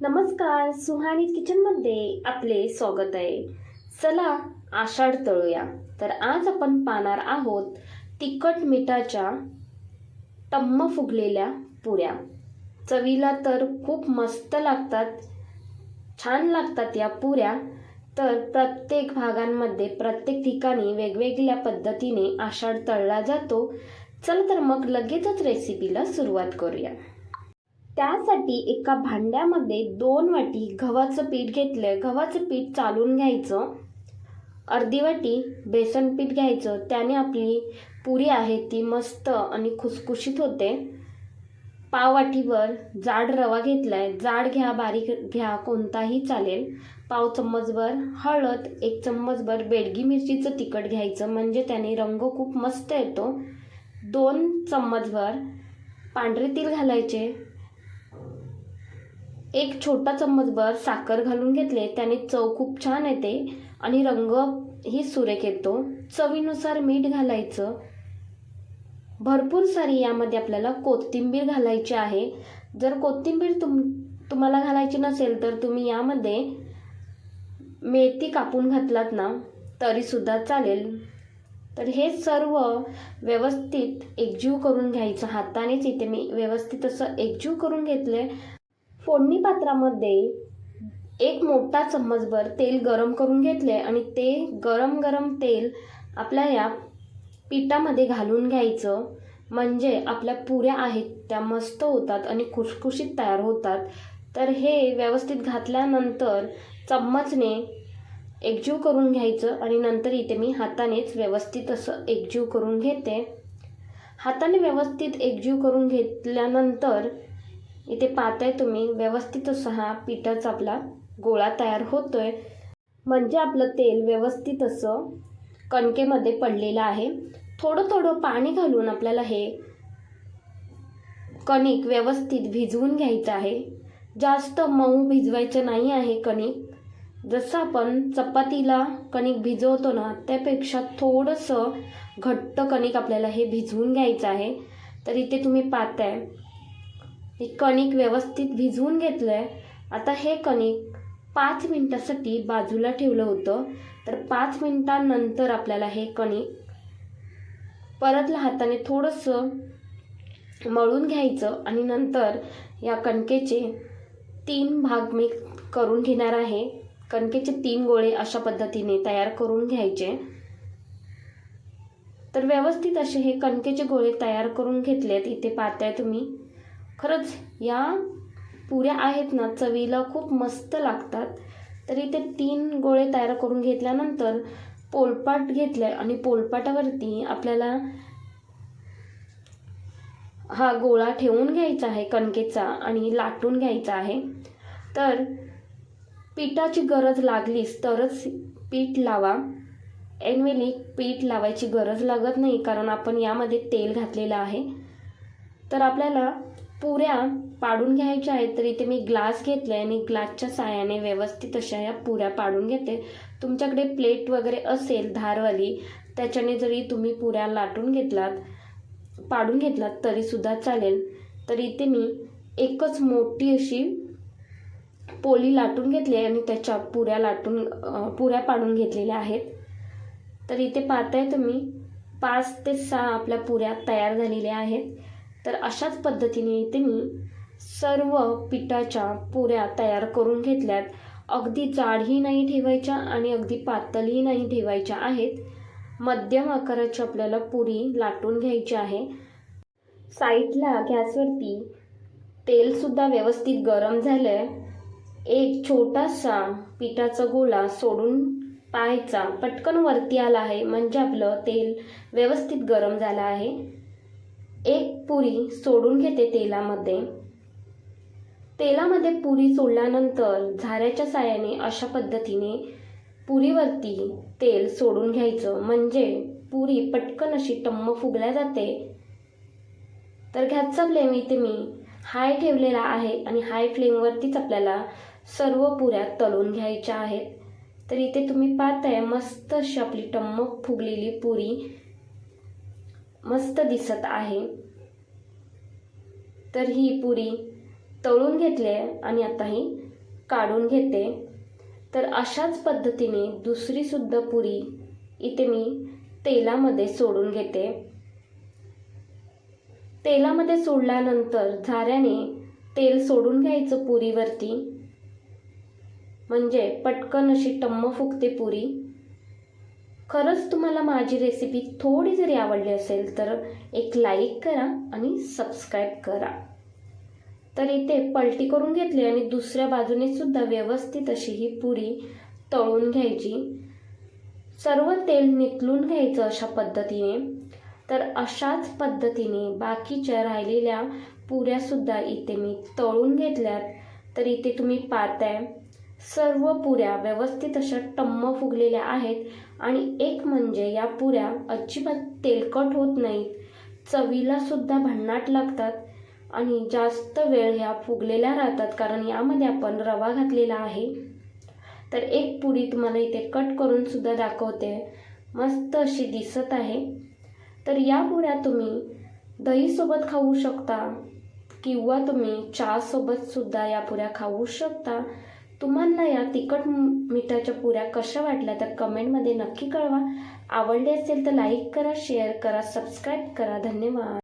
नमस्कार सुहानी किचनमध्ये आपले स्वागत आहे. चला आषाढ तळूया. तर आज आपण पाहणार आहोत तिखट मिठाच्या टम्म फुगलेल्या पुऱ्या. चवीला तर खूप मस्त लागतात छान लागतात या पुऱ्या. तर प्रत्येक भागांमध्ये प्रत्येक ठिकाणी वेगवेगळ्या पद्धतीने आषाढ तळला जातो. चला तर मग लगेचच रेसिपीला सुरुवात करूया. त्यासाठी एका भांड्यामध्ये दोन वाटी गव्हाचं पीठ घेतलं गव्हाचं पीठ चालून घ्यायचं. अर्धी वाटी बेसन पीठ घ्यायचं. त्याने आपली पुरी आहे ती मस्त आणि खुसखुशीत होते. पाववाटीवर जाड रवा घेतला आहे जाड घ्या बारीक घ्या कोणताही चालेल. पाव चम्मचभर हळद एक चम्मचभर बेडगी मिरचीचं तिखट घ्यायचं. म्हणजे त्याने रंग खूप मस्त येतो. दोन चम्मचभर पांढरे तेल घालायचे. एक छोटा चम्मचभर साखर घालून घेतले. त्याने चव खूप छान येते आणि रंग ही सुरेख येतो. चवीनुसार मीठ घालायचं. भरपूर सारी यामध्ये आपल्याला कोथिंबीर घालायची आहे. जर कोथिंबीर तुम तुम्हाला घालायची नसेल तर तुम्ही यामध्ये मेथी कापून घातलात ना तरीसुद्धा चालेल. तर हे सर्व व्यवस्थित एकजीव करून घ्यायचं. हातानेच इथे मी व्यवस्थित असं एकजीव करून घेतले फोडणी पात्रामध्ये एक मोठा चम्मचभर तेल गरम करून घेतले आणि ते गरम गरम तेल आपल्या या पिठामध्ये घालून घ्यायचं. म्हणजे आपल्या पुऱ्या आहेत त्या मस्त होतात आणि खुशखुशीत तयार होतात. तर हे व्यवस्थित घातल्यानंतर चम्मचने एकजीव करून घ्यायचं आणि नंतर इथे मी हातानेच व्यवस्थित असं एकजीव करून घेते. हाताने व्यवस्थित एकजीव करून घेतल्यानंतर इथे पाहताय तुम्ही व्यवस्थित असा हा पिठाच आपला गोळा तयार होतोय. म्हणजे आपलं तेल व्यवस्थित असं कणकेमध्ये पडलेलं आहे. थोडं थोडं पाणी घालून आपल्याला हे कणिक व्यवस्थित भिजवून घ्यायचं आहे. जास्त मऊ भिजवायचं नाही आहे कणिक. जसं आपण चपातीला कणिक भिजवतो ना त्यापेक्षा थोडंसं घट्ट कणिक आपल्याला हे भिजवून घ्यायचं आहे. तर इथे तुम्ही पाहताय हे कणिक व्यवस्थित भिजवून घेतलं आहे आता हे कणिक पाच मिनटासाठी बाजूला ठेवलं होतं. तर पाच मिनटानंतर आपल्याला हे कणिक परत हाताने थोडंसं मळून घ्यायचं आणि नंतर या कणकेचे तीन भाग मी करून घेणार आहे. कणकेचे तीन गोळे अशा पद्धतीने तयार करून घ्यायचे. तर व्यवस्थित असे हे कणकेचे गोळे तयार करून घेतलेत. इथे पाहताय तुम्ही. खरंच या पुऱ्या आहेत ना चवीला खूप मस्त लागतात. तर इथे तीन गोळे तयार करून घेतल्यानंतर पोलपाट घेतलं आहे आणि पोलपाटावरती आपल्याला हा गोळा ठेवून घ्यायचा आहे कणकेचा आणि लाटून घ्यायचा आहे. तर पिठाची गरज लागलीच तरच पीठ लावा. ऐनवेळी पीठ लावायची गरज लागत नाही कारण आपण यामध्ये तेल घातलेलं आहे. तर आपल्याला पुऱ्या पाडून घ्यायच्या आहेत. तर इथे मी ग्लास घेतले आणि ग्लासच्या साह्याने व्यवस्थित अशा या पुऱ्या पाडून घेते. तुमच्याकडे प्लेट वगैरे असेल धारवाली त्याच्याने जरी तुम्ही पुऱ्या लाटून घेतलात पाडून घेतलात तरीसुद्धा चालेल. तर इथे मी एकच मोठी अशी पोली लाटून घेतली आणि त्याच्या पुऱ्या लाटून पुऱ्या पाडून घेतलेल्या आहेत. तर इथे पाहताय तुम्ही पाच ते सहा आपल्या पुऱ्या तयार झालेल्या आहेत. तर अशाच पद्धतीने इथे मी सर्व पिठाच्या पुऱ्या तयार करून घेतल्यात. अगदी जाडही नाही ठेवायच्या आणि अगदी पातळही नाही ठेवायच्या आहेत. मध्यम आकाराची आपल्याला पुरी लाटून घ्यायची आहे. साईडला गॅसवरती तेलसुद्धा व्यवस्थित गरम झालं आहे एक छोटासा पिठाचा गोळा सोडून पाहायचा. पटकन वरती आला आहे. म्हणजे आपलं तेल व्यवस्थित गरम झालं आहे. एक पुरी सोडून घेते तेलामध्ये. तेलामध्ये पुरी सोडल्यानंतर झाऱ्याच्या साह्याने अशा पद्धतीने पुरीवरती तेल सोडून घ्यायचं. म्हणजे पुरी पटकन अशी टम्म फुगल्या जाते. तर गॅसचा फ्लेम इथे मी हाय ठेवलेला आहे आणि हाय फ्लेमवरतीच आपल्याला सर्व पुऱ्या तळून घ्यायच्या आहेत. तर इथे तुम्ही पाहताय मस्त अशी आपली टम्म फुगलेली पुरी मस्त दिसत आहे. तर ही पुरी तळून घेतली आहे आणि आता ही काढून घेते. तर अशाच पद्धतीने दुसरीसुद्धा पुरी इथे मी तेलामध्ये सोडून घेते. तेलामध्ये सोडल्यानंतर झाऱ्याने तेल सोडून घ्यायचं पुरीवरती. म्हणजे पटकन अशी टम्म फुगते पुरी. खरंच तुम्हाला माझी रेसिपी थोडी जरी आवडली असेल तर एक लाईक करा आणि सबस्क्राईब करा. तर इथे पलटी करून घेतली आणि दुसऱ्या बाजूने सुद्धा व्यवस्थित अशी ही पुरी तळून घ्यायची. सर्व तेल नितलून घ्यायचं अशा पद्धतीने. तर अशाच पद्धतीने बाकीच्या राहिलेल्या पुऱ्यासुद्धा इथे मी तळून घेतल्यात. तर इथे तुम्ही पाहताय सर्व पुऱ्या व्यवस्थित अशा टम्म फुगलेल्या आहेत आणि एक म्हणजे या पुऱ्या अजिबात तेलकट होत नाहीत. चवीला सुद्धा भन्नाट लागतात आणि जास्त वेळ ह्या फुगलेल्या राहतात कारण यामध्ये आपण रवा घातलेला आहे. तर एक पुरी तुम्हाला इथे कट करून सुद्धा दाखवते. मस्त अशी दिसत आहे. तर या पुऱ्या तुम्ही दहीसोबत खाऊ शकता किंवा तुम्ही चहासोबत सुद्धा या पुऱ्या खाऊ शकता. तुम्हाला या तिखट मिठाच्या पुऱ्या कशा वाटल्या तर कमेंटमध्ये नक्की कळवा. आवडले असेल तर लाईक करा शेअर करा सबस्क्राईब करा. धन्यवाद.